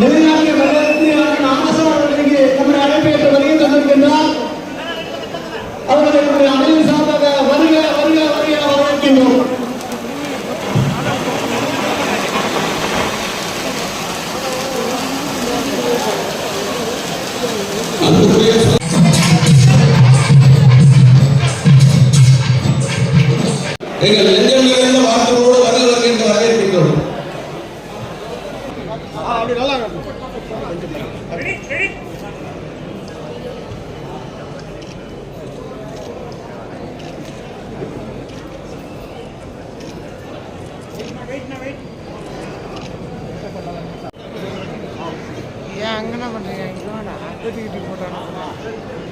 நிலைநாட்டிய வல்லரசு ஆனசம் அவர்களுக்கு அழைப்பேற்று வருகை தந்திருக்கின்றார். அவர்களை நம்முடைய அனைவரும் சார்பாக வருக வருக வருக வரவேற்கின்றோம். எங்கள் நெஞ்சம் நிறைந்த வேணா கட்டிக்கிட்டு போட்டாங்க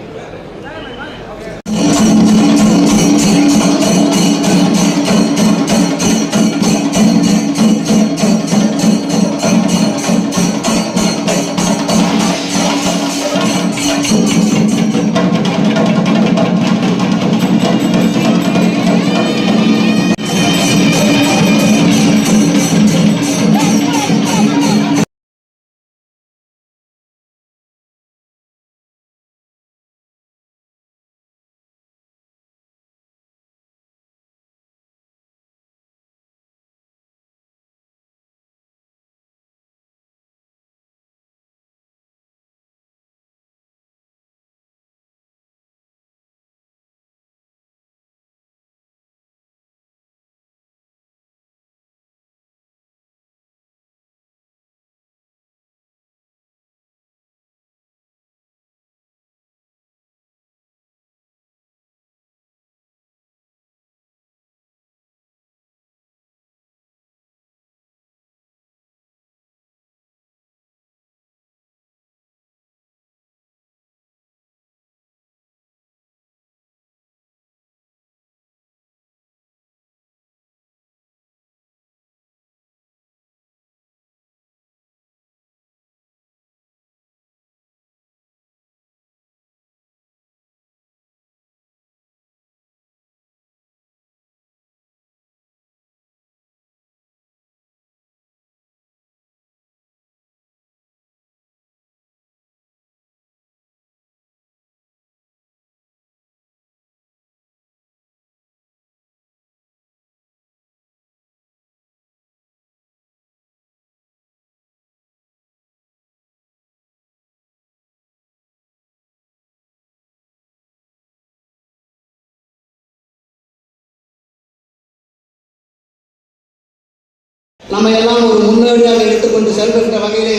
நம்ம எல்லாம் ஒரு முன்னோடியாக எடுத்துக்கொண்டு செல்கின்ற வகையிலே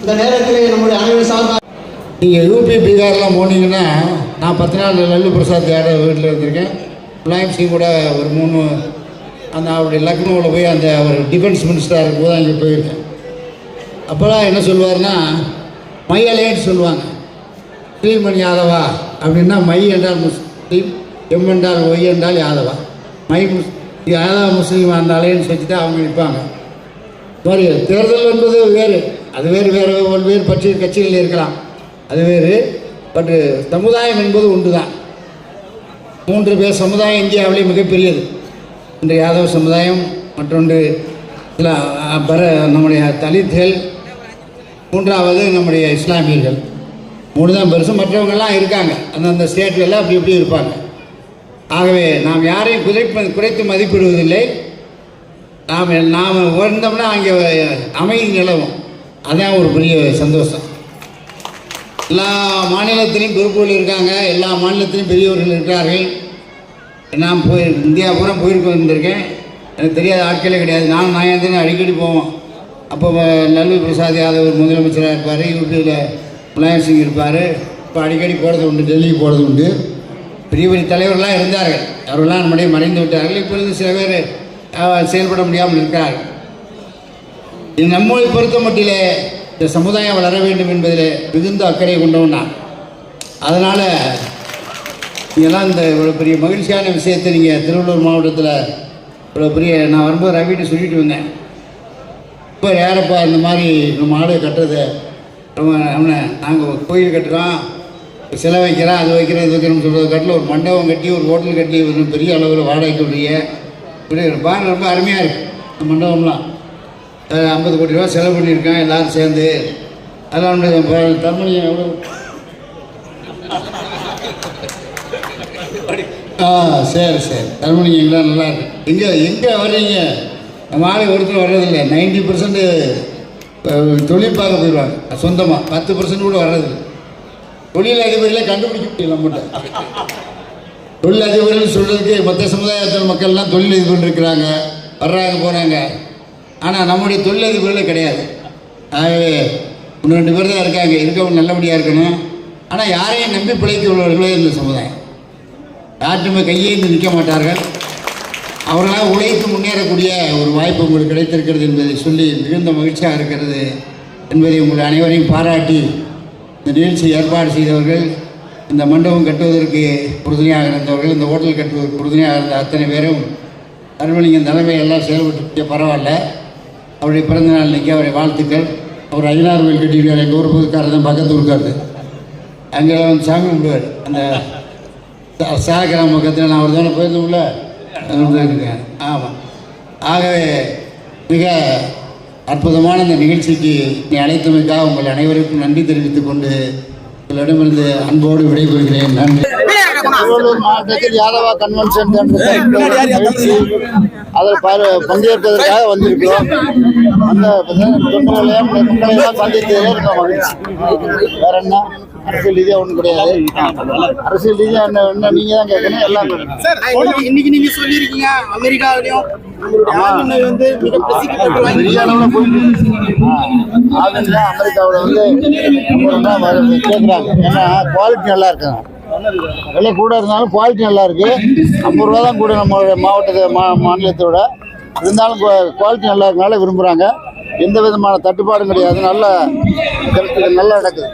இந்த நேரத்திலே நம்முடைய அனைவரும் சார்பாக நீங்கள் யூபி பீகார்லாம் போனீங்கன்னா நான் பத்து நாள் லல்லு பிரசாத் யாதவ் வீட்டில் இருந்திருக்கேன். முலாயம் சிங் கூட ஒரு மூணு அந்த அவருடைய லக்னோவில் போய் அந்த அவர் டிஃபென்ஸ் மினிஸ்டராக இருக்கும்போது அங்கே போயிருக்கேன். அப்போல்லாம் என்ன சொல்லுவார்னா மையலேன்னு சொல்லுவாங்க. ஸ்ரீமன் யாதவா? அப்படின்னா மை என்றால் முஸ்லீம் எம் என்றால் ஒய் என்றால் யாதவா? மை முஸ் யாதவ முஸ்லீம் அந்த அலையன்ஸ் அவங்க நிற்பாங்க மாதிரி தேர்தல் என்பது வேறு. அது வேறு வேறு வேறு பற்றிய கட்சிகள் இருக்கலாம். அது வேறு. பட்டு சமுதாயம் என்பது ஒன்று தான் மூன்று பேர் சமுதாயம் இந்தியாவிலே மிகப்பெரியது. ஒன்று யாதவ சமுதாயம் மற்றொன்று சில பர நம்முடைய தலித்கள் மூன்றாவது நம்முடைய இஸ்லாமியர்கள். மூணு தான் பெருசு. மற்றவங்கெல்லாம் இருக்காங்க. அந்தந்த ஸ்டேட்களில் அப்படி இப்படி இருப்பாங்க. ஆகவே நாம் யாரையும் குறைப்ப குறைத்து மதிப்பிடுவதில்லை. நாம் நாம் உயர்ந்தோம்னா அங்கே அமைதி நிலவும். அதான் ஒரு பெரிய சந்தோஷம். எல்லா மாநிலத்திலையும் பொறுப்புகள் இருக்காங்க. எல்லா மாநிலத்திலையும் பெரியவர்கள் இருக்கிறார்கள். நான் போய் இந்தியா பூரா போயிருக்க வந்திருக்கேன். எனக்கு தெரியாத ஆட்களே கிடையாது. நான் நாயந்திரன் அடிக்கடி போவோம். அப்போ லல்லு பிரசாத் யாதவ் முதலமைச்சராக இருப்பார். யூபியில் முலாயம் சிங் இருப்பார். இப்போ அடிக்கடி போகிறது உண்டு டெல்லிக்கு போகிறது உண்டு. பெரிய பெரிய தலைவர்களாக இருந்தார்கள். அவர்களாம் நம்முடைய மறைந்து விட்டார்கள். இப்பொழுது சில பேர் செயல்பட முடியாமல் இருக்கிறார்கள். இது நம்மை பொறுத்த மட்டிலே இந்த சமுதாயம் வளர வேண்டும் என்பதில் மிகுந்த அக்கறை கொண்டவன் நான். அதனால் நீங்கள்லாம் இந்த இவ்வளோ பெரிய மகிழ்ச்சியான விஷயத்தை நீங்கள் திருவள்ளூர் மாவட்டத்தில் இவ்வளோ பெரிய நான் வரும்போது ரவிட்டு சொல்லிட்டு வந்தேன். இப்போ யாரப்பா இந்த மாதிரி நம்ம ஆளு கட்டுறது? நம்ம அவனை நாங்கள் கோயில் கட்டுறோம். சிலை வைக்கிறேன் அது வைக்கிறேன் இது வைக்கிறோம்னு சொல்கிறது கட்டில் ஒரு மண்டபம் கட்டி ஒரு ஹோட்டல் கட்டி ஒரு பெரிய அளவில் வாடகை இப்படி பாருங்க ரொம்ப அருமையாக இருக்குது இந்த மண்டபம்லாம். ஐம்பது கோடி ரூபா செலவு பண்ணியிருக்கேன் எல்லாரும் சேர்ந்து. அதெல்லாம் நம்முடைய தமிழ் எவ்வளோ ஆ சரி சரி. தர்மலிங்கம்லாம் நல்லா இருக்கு. எங்கே எங்கே வர்றீங்க? நம்ம ஆளு ஒருத்தர் வர்றதில்லை. நைன்டி பர்சன்ட் தொழில் பார்க்க போயிடுவாங்க சொந்தமாக பத்து பர்சன்ட் கூட வர்றதில்லை. தொழில் அதிபர்களை கண்டுபிடிக்க முடியல நம்மகிட்ட. தொழில் அதிபர்கள் சொல்கிறதுக்கு மற்ற சமுதாயத்தில் மக்கள்லாம் தொழில் அதிபர்கள் இருக்கிறாங்க வர்றாங்க போகிறாங்க ஆனால் நம்முடைய தொழில் அதிபர்களே கிடையாது. ஆகவே ஒன்று ரெண்டு பேர் தான் இருக்காங்க இருக்கவங்க நல்லபடியாக இருக்கணும். ஆனால் யாரையும் நம்பி பிழைத்து உள்ளவர்களே இந்த சமுதாயம். யார்ட்டுமே கையேந்து நிற்க மாட்டார்கள். அவர்களால் உழைத்து முன்னேறக்கூடிய ஒரு வாய்ப்பு உங்களுக்கு கிடைத்திருக்கிறது என்பதை சொல்லி மிகுந்த மகிழ்ச்சியாக இருக்கிறது என்பதை உங்கள் அனைவரையும் பாராட்டி இந்த நிகழ்ச்சி ஏற்பாடு செய்தவர்கள் இந்த மண்டபம் கட்டுவதற்கு உறுதுணையாக இருந்தவர்கள் இந்த ஹோட்டல் கட்டுவதற்கு உறுதுணையாக இருந்த அத்தனை பேரும் அருள்மணிங்கன் தலைமை எல்லாம் செயல்பட்டு பரவாயில்ல. அவருடைய பிறந்த நாள் இன்னைக்கு அவருடைய வாழ்த்துக்கள். அவர் ஐநாறு கோயில் கட்டியிருக்காரு எங்கள் ஊர் புதுக்காரர் தான் பக்கத்து ஊருக்காரு அங்கே வந்து சாமி கும்பிடுவார். அந்த சா- சாகரம் பக்கத்தில் நான் ஒரு தானே போயிருந்தோம்ல இருக்கேன். ஆமாம் ஆகவே மிக அற்புதமான இந்த நிகழ்ச்சிக்கு நீ அழைத்தமைக்காக உங்கள் அனைவருக்கும் நன்றி தெரிவித்துக் கொண்டு உங்களிடமிருந்து அன்போடு விடைபெறுகிறேன். நன்றி. திருவள்ளூர் மாவட்டத்தில் யாதவா கன்வென்ஷன் அதில் பங்கேற்பதற்காக வந்திருக்கிறோம். அந்த தொண்டர்களையும் மக்களையும் சந்தித்ததிலே இருக்க மகிழ்ச்சி வேற என்ன? அரசியல் ரீதியாக ஒன்றும் கிடையாது. அரசியல் ரீதியாக என்ன என்ன நீங்கள் தான் கேட்கணும். எல்லாம் இன்னைக்கு- இன்னைக்கு நீங்க சொல்லியிருக்கீங்க அமெரிக்காவிலையும் பெரிய அளவில் போயிட்டு ஆளுநர் அமெரிக்காவில் வந்து கேட்குறாங்க ஏன்னா குவாலிட்டி நல்லா இருக்குங்க விலை கூட இருந்தாலும் குவாலிட்டி நல்லா இருக்கு. ஐம்பது ரூபா தான் கூட நம்ம மாவட்டத்தை மா மாநிலத்தோட. இருந்தாலும் குவாலிட்டி நல்லா இருக்கனால விரும்புகிறாங்க எந்த விதமான தட்டுப்பாடும் கிடையாது. நல்ல நல்லா நடக்குது.